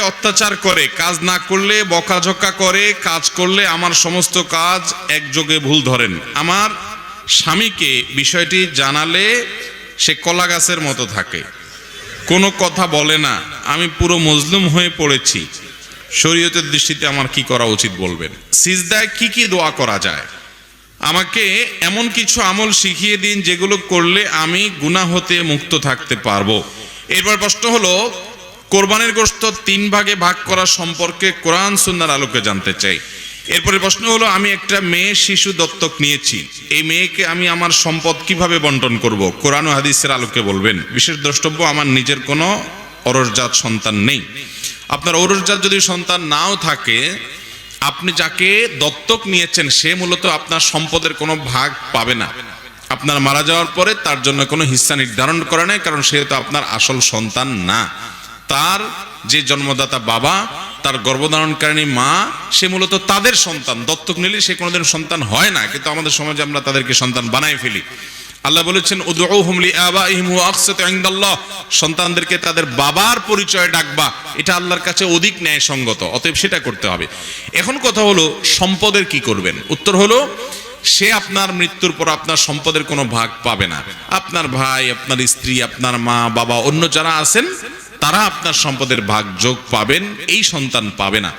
অত্যাচার করে, কাজ না করলে, বকাঝকা করে, কাজ করলে আমার সমস্ত কাজ একযোগে ভুল ধরেন। আমার স্বামীকে বিষয়টি জানালে সে কলা গাছের মতো থাকে। কোনো কথা বলে না। আমি পুরো মজলুম হয়ে পড়েছি। শরীয়তের দৃষ্টিতে আমার কি করা উচিত বলবেন? সিজদায় কি কি দোয়া করা যায়? আমাকে এমন কিছু আমল শিখিয়ে দিন যেগুলো করলে আমি গুনাহ হতে মুক্ত থাকতে পারব। এরপর প্রশ্ন হলো কোরবানির গোশত তিন ভাগে ভাগ করা সম্পর্কে কোরআন সুন্নার আলোকে জানতে চাই। এরপরে প্রশ্ন হলো, আমি একটা মেয়ে শিশু দত্তক নিয়েছি। এই মেয়েকে আমি আমার সম্পদ কীভাবে বন্টন করব? কোরআন হাদিসের আলোকে বলবেন, বিশেষ দ্রষ্টব্য, আমার নিজের কোনো অরসজাত সন্তান নেই। আপনার অরসজাত যদি সন্তান নাও থাকে, আপনি যাকে দত্তক নিয়েছেন, সে মূলত আপনার সম্পদের কোনো ভাগ পাবে না। আপনার মারা যাওয়ার পরে তার জন্য কোনো হিস্সা নির্ধারণ করে নাই, কারণ সে তো আপনার আসল সন্তান না। তার যে জন্মদাতা বাবা, তার গর্ভধারণকারিণী মা, সে মূলত তাদের সন্তান। দত্তক নিলে সে কোনোদিন সন্তান হয় না, কিন্তু আমাদের সমাজে আমরা তাদেরকে সন্তান বানাই ফেলি। আল্লাহ বলেছেন সন্তানদেরকে তাদের বাবার পরিচয় ডাকবা, এটা আল্লাহর কাছে অধিক ন্যায় সঙ্গত অতএব সেটা করতে হবে। এখন কথা হলো, সম্পদের কি করবেন? উত্তর হলো, সে আপনার মৃত্যুর পর আপনার সম্পদের কোনো ভাগ পাবে না। আপনার ভাই, আপনার স্ত্রী, আপনার মা, বাবা, অন্য যারা আছেন তারা আপনার সম্পদের ভাগ যোগ পাবেন, এই সন্তান পাবে না।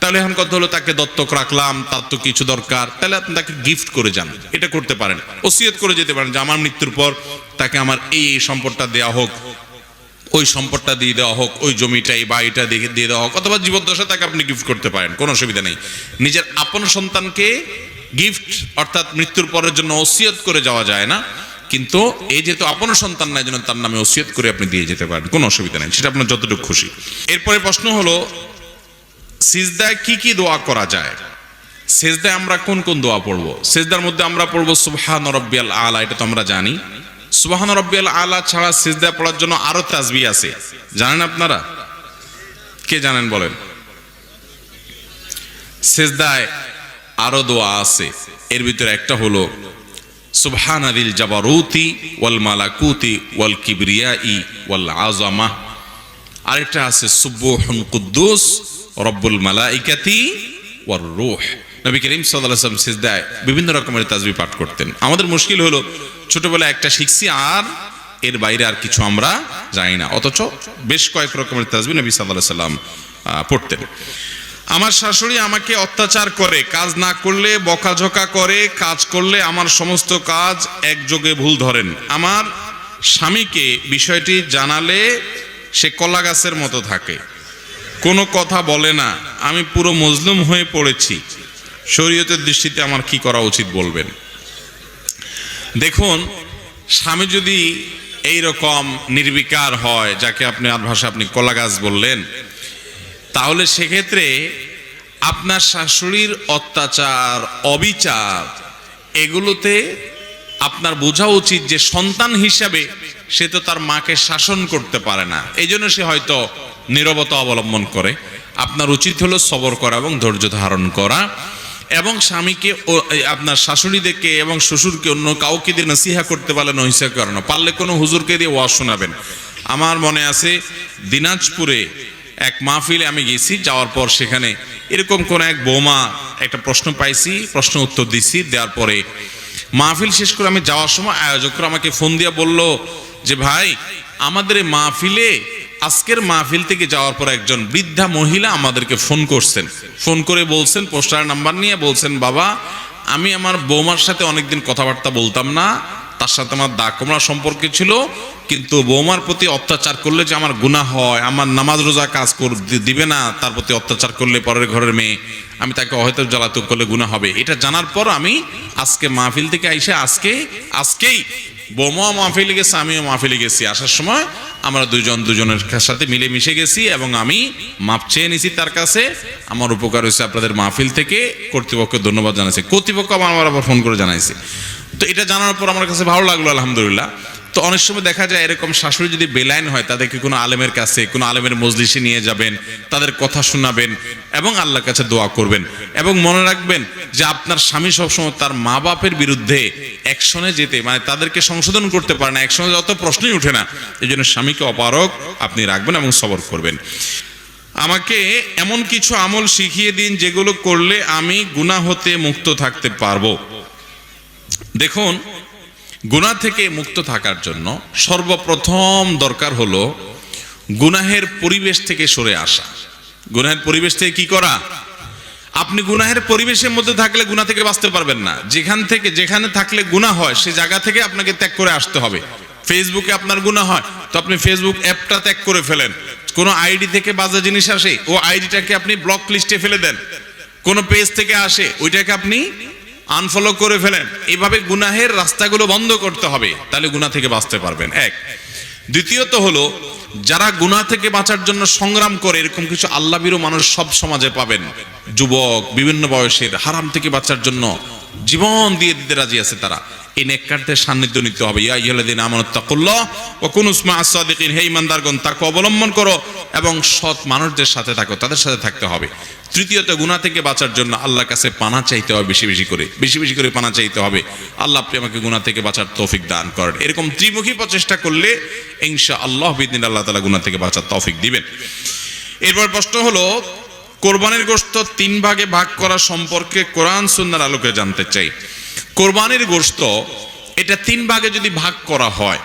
তাহলে এখন কথা হলো, তাকে দত্তক রাখলাম, তার তো কিছু দরকার, তাহলে আপনি তাকে গিফট করে যান, এটা করতে পারেন। ওসিয়ত করে যেতে পারেন যে, আমার মৃত্যুর পর তাকে আমার এই এই সম্পদটা দেওয়া হোক, ওই সম্পদটা দিয়ে দেওয়া হোক, ওই জমিটা, এই এটা দিয়ে দিয়ে দেওয়া হোক, অথবা জীবদ্দশা তাকে আপনি গিফট করতে পারেন, কোনো অসুবিধা নেই। নিজের আপন সন্তানকে গিফট অর্থাৎ মৃত্যুর পরের জন্য ওসিয়ত করে যাওয়া যায় না। কিন্তু এই যেহেতু আপনার সন্তান নাই জন্য তার নামে ওসিয়ত করে আপনি দিয়ে যেতে পারেন। কোনো অসুবিধা নেই, সেটা আপনার যতটুকু খুশি। এরপরে প্রশ্ন হলো, সিজদায় কি কি দোয়া করা যায়? সেজদায় আমরা কোন কোন দোয়া পড়ব? সেজদার মধ্যে আমরা পড়ব, সুবহান রব্বিয়াল আলা, এটা তো আমরা জানি। সুবহান রব্বিয়াল আলা ছাড়া সেজদায় পড়ার জন্য আরও তাজবি আছে। জানেন আপনারা? কে জানেন বলেন? সেজদায় আরও দোয়া আছে। এর ভিতরে একটা হলো সুবহান আদিল জাবারুতি ওয়াল মালাকুতি ওয়াল কিবরিয়াই ওয়াল আজামা আরেকটা আছে সুব্বুহুন কুদ্দুস, রব্বুল মালাইকাতি ওয়ার রূহ। নবী করিম ওয়াসাল্লাম সিজদায় বিভিন্ন রকমের তাজবি পাঠ করতেন। আমাদের মুশকিল হলো, ছোটবেলায় একটা শিখছি আর এর বাইরে আর কিছু আমরা জানি না। অথচ বেশ কয়েক রকমের তাজবি নবী আলাইহি সাল্লাম পড়তেন। আমার শাশুড়ি আমাকে অত্যাচার করে, কাজ না করলে, বকাঝকা করে, কাজ করলে আমার সমস্ত কাজ একযোগে ভুল ধরেন। আমার স্বামীকে বিষয়টি জানালে সে কলা গাছের মতো থাকে। কোনো কথা বলে না। আমি পুরো মজলুম হয়ে পড়েছি। শরীয়তের দৃষ্টিতে আমার কি করা উচিত বলবেন? দেখুন, স্বামী যদি এই রকম নির্বিকার হয়, যাকে আপনি আর ভাষা আপনি কলা গাছ বললেন তাহলে সেক্ষেত্রে আপনার শাশুড়ির অত্যাচার, অবিচার, এগুলোতে আপনার বোঝা উচিত যে সন্তান হিসাবে সে তো তার মাকে শাসন করতে পারে না। এই জন্য সে হয়তো নীরবতা অবলম্বন করে। আপনার উচিত হলো সবর করা এবং ধৈর্য ধারণ করা এবং স্বামীকে আপনার শাশুড়িদেরকে এবং শ্বশুরকে অন্য কাউকে দিয়ে নসিহা করতে পারলে নহিসা করানো। পারলে কোনো হুজুরকে দিয়ে ওয়াজ শোনাবেন। আমার মনে আছে দিনাজপুরে এক মাহফিলে আমি গেছি, যাওয়ার পর সেখানে এরকম কোন এক বৌমা একটা প্রশ্ন পাইছি, প্রশ্ন উত্তর দিছি, দেওয়ার পরে মাহফিল শেষ করে আমি যাওয়ার সময় আয়োজকরা আমাকে ফোন দিয়ে বলল যে, ভাই, আমাদের মাহফিলে, আজকের মাহফিল থেকে যাওয়ার পর একজন বৃদ্ধা মহিলা আমাদেরকে ফোন করছেন। ফোন করে বলছেন, পোস্টার নাম্বার নিয়ে বলছেন, বাবা, আমি আমার বৌমার সাথে অনেকদিন কথাবার্তা বলতাম না তার সাথে আমার দা কোমরা সম্পর্কে ছিল, কিন্তু বৌমার প্রতি অত্যাচার করলে যে আমার গুণা হয়, আমার নামাজ রোজা কাজ কর দিবে না, তার প্রতি অত্যাচার করলে পরের ঘরের মেয়ে, আমি তাকে হয়তো জ্বালাতক করলে গুণা হবে। এটা জানার পর আমি আজকে মাহফিল থেকে আইসে আজকে, আজকেই বৌমাও মাহফিলে গেছে, আমিও মাহফিলে গেছি। আসার সময় আমরা দুজন দুজনের সাথে মিলে মিশে গেছি এবং আমি মাপ চেয়ে নিছি তার কাছে। আমার উপকার হয়েছে আপনাদের মাহফিল থেকে। কর্তৃপক্ষকে ধন্যবাদ জানাইছে। কর্তৃপক্ষ আমার আবার ফোন করে জানাইছে। তো এটা জানার পর আমার কাছে ভালো লাগল, আলহামদুলিল্লাহ। তো অনেক সময় দেখা যায় এরকম শাশুড়ি যদি বেলাইন হয়, তাদেরকে কোনো আলেমের কাছে, কোনো আলেমের মজলিসে নিয়ে যাবেন, তাদের কথা শোনাবেন এবং আল্লাহর কাছে দোয়া করবেন। এবং মনে রাখবেন যে আপনার স্বামী সবসময় তার মা বাপের বিরুদ্ধে অ্যাকশনে যেতে মানে তাদেরকে সংশোধন করতে পারে না অ্যাকশনে যত প্রশ্নই ওঠে না, এই জন্য স্বামীকে অপারক আপনি রাখবেন এবং সবর করবেন। আমাকে এমন কিছু আমল শিখিয়ে দিন যেগুলো করলে আমি গুনাহ হতে মুক্ত থাকতে পারব। দেখুন গুনাহ থেকে মুক্ত থাকার জন্য সর্বপ্রথম দরকার হলো গুনাহের পরিবেশ থেকে সরে আসা। গুনাহের পরিবেশ থেকে কি করা? আপনি গুনাহের পরিবেশের মধ্যে থাকলে গুনাহ থেকে বাঁচতে পারবেন না। যেখান থেকে, যেখানে থাকলে গুনাহ হয়, সে জায়গা থেকে আপনাকে ত্যাগ করে আসতে হবে। ফেসবুকে আপনার গুনাহ হয়, তো আপনি ফেসবুক অ্যাপটা ত্যাগ করে ফেলেন। কোনো আইডি থেকে বাজে জিনিস আসে, ও আইডিটাকে আপনি ব্লক লিস্টে ফেলে দেন। কোনো পেজ থেকে আসে, ওইটাকে আপনি আনফলো করে ফেলেন। এইভাবে গুনাহের রাস্তাগুলো বন্ধ করতে হবে, তাহলে গুনা থেকে বাঁচতে পারবেন। এক। দ্বিতীয়ত হলো, যারা গুনাহ থেকে বাঁচার জন্য সংগ্রাম করে, এরকম কিছু আল্লাবিরও মানুষ সব সমাজে পাবেন। যুবক, বিভিন্ন বয়সের, হারাম থেকে বাঁচার জন্য জীবন দিয়ে দিতে রাজি আছে তারা। এই নেককারদের সান্নিধ্য নিতে হবে। ইয়া ইহাল্লাদিন আমানত তাকুল্লাহ ও কুনুসমা আসাদিকিন হে ইমানদারগণ তাকে অবলম্বন করো এবং সৎ মানুষদের সাথে থাকো, তাদের সাথে থাকতে হবে। তৃতীয়ত, গুনাহ থেকে বাঁচার জন্য আল্লাহর কাছে পানা চাইতে হবে বেশি বেশি করে, বেশি বেশি করে পানা চাইতে হবে। আল্লাহ আপনি আমাকে গুনাহ থেকে বাঁচার তৌফিক দান করেন। এরকম ত্রিমুখী প্রচেষ্টা করলে ইনশা আল্লাহ বিদিন আল্লাহ তালা গুনাহ থেকে বাঁচার তৌফিক দিবেন। এরপর প্রশ্ন হলো, কোরবানির গোশত তিন ভাগে ভাগ করা সম্পর্কে কোরআন সুন্নার আলোকে জানতে চাই। কোরবানির গোশত, এটা তিন ভাগে যদি ভাগ করা হয়,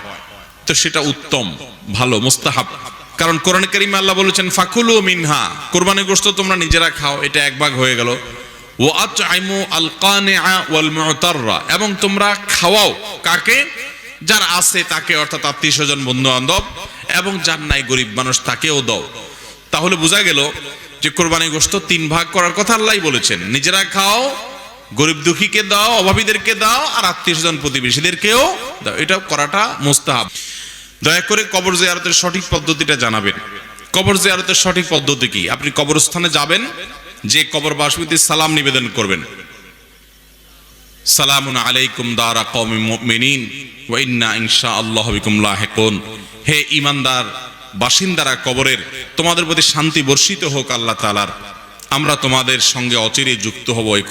তো সেটা উত্তম, ভালো, মুস্তাহাব। কারণ কোরআন করিম আল্লাহ বলেছেন, ফাকুলু মিনহা কোরবানির গোশত তোমরা নিজেরা খাও, এটা এক ভাগ হয়ে গেল। ও আতআইমু আল এবং তোমরা খাওয়াও কাকে? যার আছে তাকে, অর্থাৎ আত্মীয় স্বজন বন্ধু বান্ধব এবং যার নাই গরিব মানুষ, তাকেও দাও। তাহলে বোঝা গেল যে কোরবানি গোশত তিন ভাগ করার কথা আল্লাহ বলেছেন, নিজেরা খাও গরিব দুঃখীকে দাও, অভাবীদেরকে দাও, আর আত্মীয় স্বজন প্রতিবেশীদেরকেও দাও। এটা করাটা মুস্তাহাব। দয়া করে কবর জিয়ারতের সঠিক পদ্ধতিটা জানাবেন। কবর জিয়ারতের সঠিক পদ্ধতি কি? আপনি কবরস্থানে যাবেন, যে কবর বাসমিতে সালাম নিবেদন করবেন। সালামুন আলাইকুম দারা কওমি মুমিনিন, ওয়া ইন্না ইনশাআল্লাহু বিকুম লাহিকুন। হে ঈমানদার বাসিন্দারা কবরের, তোমাদের প্রতি শান্তি বর্ষিত হোক আল্লাহ তাআলার। আমরা তোমাদের সঙ্গে অচিরে যুক্ত হব এই